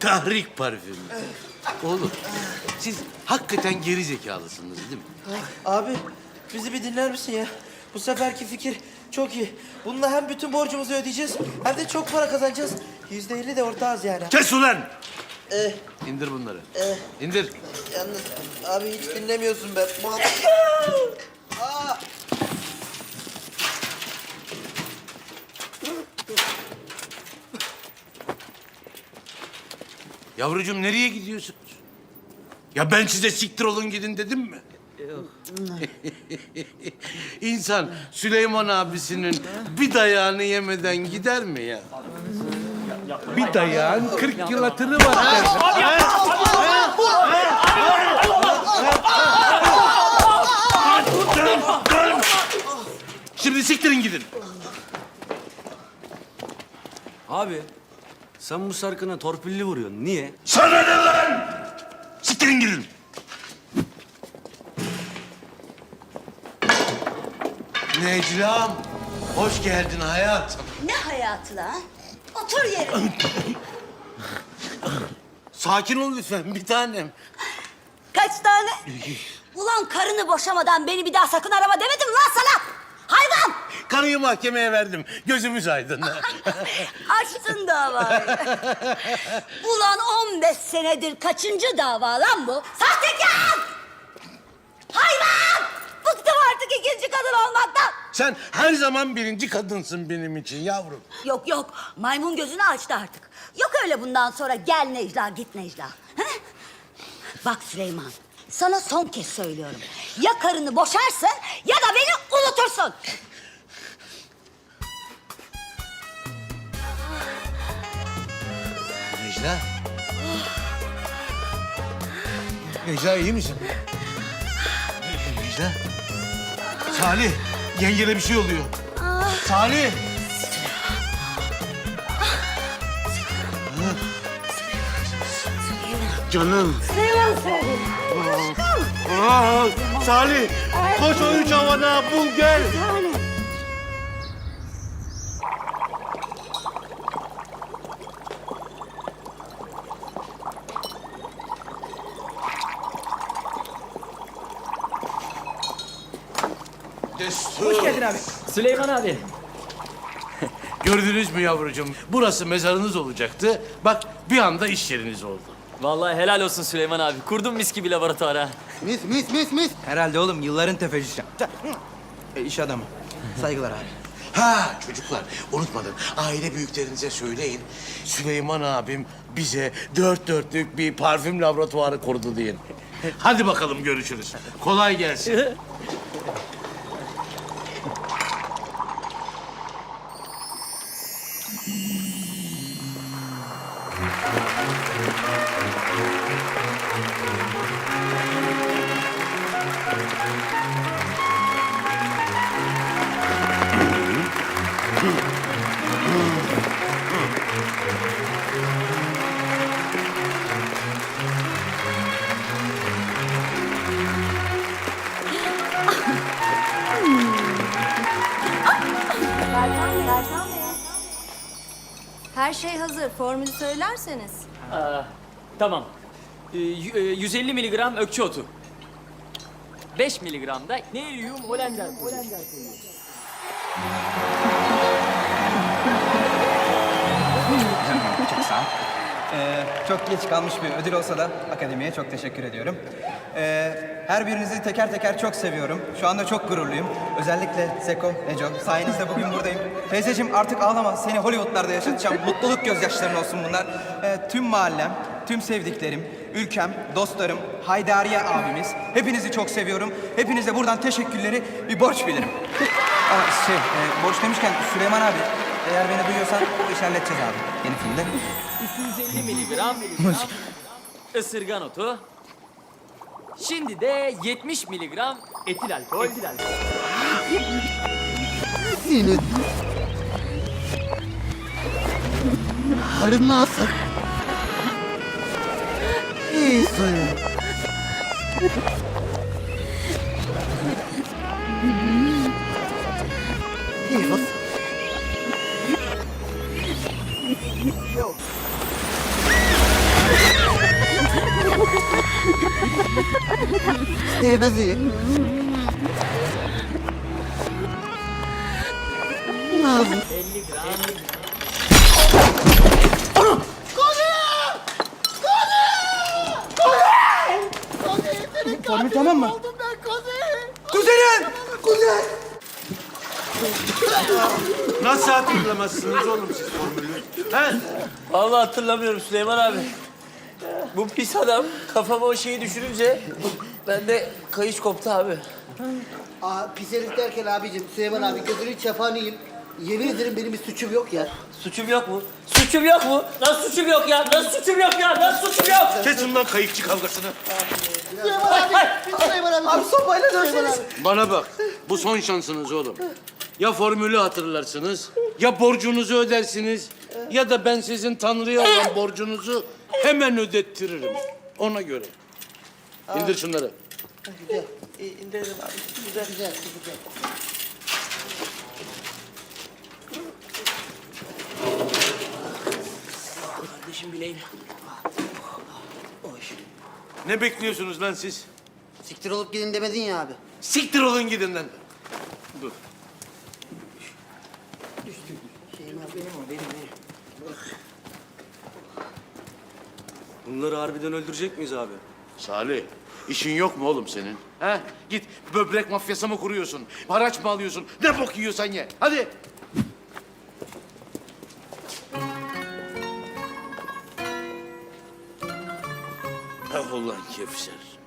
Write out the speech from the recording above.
Tahrik parfümü. Oğlum siz hakikaten geri zekalısınız değil mi? Abi bizi bir dinler misin ya? Bu seferki fikir çok iyi. Bununla hem bütün borcumuzu ödeyeceğiz hem de çok para kazanacağız. Yüzde elli de ortağız yani. Kes ulan! Eh, İndir bunları. eh, İndir. yalnız abi hiç dinlemiyorsun be. Bu- Aa! Yavrucuğum nereye gidiyorsunuz? Ya ben size siktir olun gidin dedim mi? İnsan Süleyman abisinin bir dayağını yemeden gider mi ya? Bir dayağın 40 yıl hatırı var. Şimdi siktirin gidin. Abi sen bu sarkına torpilli vuruyorsun. Niye? Sana ne lan? Siktirin gidin. Necla'm, hoş geldin hayatım. Ne hayatı lan? Otur yerine. Sakin ol lütfen bir tanem. Kaç tane? Ulan karını boşamadan beni bir daha sakın arama demedim lan sana. Karıyı mahkemeye verdim. Gözümüz aydın. Açtın davayı. Ulan 15 senedir kaçıncı dava lan bu? Sahtekar! Hayvan! Bıktım artık ikinci kadın olmaktan. Sen her zaman birinci kadınsın benim için yavrum. Yok yok maymun gözünü açtı artık. Yok öyle bundan sonra gel Necla git Necla. He? Bak Süleyman sana son kez söylüyorum. Ya karını boşarsın ya da beni unutursun. Necla. Necla iyi misin? Necla. Salih, yengene bir şey oluyor. Salih. Canım. Süleyman söyledi. Aa, Salih, koş o üç havana bul gel. Yani. Hoş geldin abi. Süleyman abi. Gördünüz mü yavrucuğum? Burası mezarınız olacaktı. Bak bir anda iş yeriniz oldu. Vallahi helal olsun Süleyman abi. Kurdun mis gibi laboratuvar ha. Mis mis mis mis. Herhalde oğlum yılların tefecisi. E, iş adamı. Saygılar abi. Ha çocuklar unutmadım. Aile büyüklerinize söyleyin. Süleyman abim bize dört dörtlük bir parfüm laboratuvarı kurdu deyin. Hadi bakalım görüşürüz. Kolay gelsin. Her şey hazır. Formülü söylerseniz. Aa, tamam. Ee, y- e, 150 miligram ökçü otu. 5 miligram da Nerium Holender koyuyoruz. Çok sağ ol. Ee, çok geç kalmış bir ödül olsa da akademiye çok teşekkür ediyorum. Ee, her birinizi teker teker çok seviyorum. Şu anda çok gururluyum. Özellikle Seko, Neco. Sayenizde bugün buradayım. Teyzeciğim artık ağlama. Seni Hollywood'larda yaşatacağım. Mutluluk gözyaşların olsun bunlar. Ee, tüm mahallem, tüm sevdiklerim, ülkem, dostlarım, Haydariye abimiz. Hepinizi çok seviyorum. Hepinize buradan teşekkürleri bir borç bilirim. Aa, şey, e, borç demişken Süleyman abi, eğer beni duyuyorsan bu işi halledeceğiz abi. Yeni filmde. 250 miligram, ısırgan otu. Şimdi de 70 miligram etil alkol. Etil alkol. Harun nasıl? İyisin. İyi Formül tamam mı? Kuzenim! Kuzen! Nasıl hatırlamazsınız oğlum siz formülü? He? Vallahi hatırlamıyorum Süleyman abi. Bu pis adam kafama o şeyi düşürünce ben de kayış koptu abi. Aa, pis herif derken abicim Süleyman abi gözünü çapanıyım. Yemin ederim benim bir suçum yok ya. Suçum yok mu? Suçum yok mu? Nasıl suçum yok ya? Nasıl suçum yok ya? Nasıl suçum yok? Kesin lan kayıkçı kavgasını. Süleyman abi, Süleyman abi. Abi Sopayla dövseniz. Bana bak, bu son şansınız oğlum. Ya formülü hatırlarsınız, ya borcunuzu ödersiniz, ya da ben sizin Tanrı'ya olan borcunuzu hemen ödettiririm. Ona göre. İndir şunları. Güzel, İndirelim abi. güzel, güzel, güzel. Kardeşim bileğim. Ne bekliyorsunuz lan siz? Siktir olup gidin demedin ya abi. Siktir olun gidin lan. Bunları harbiden öldürecek miyiz abi? Salih, işin yok mu oğlum senin? He? Git böbrek mafyası mı kuruyorsun? Haraç mı alıyorsun? Ne bok yiyorsan ye. Hadi. Ah ulan Kevser.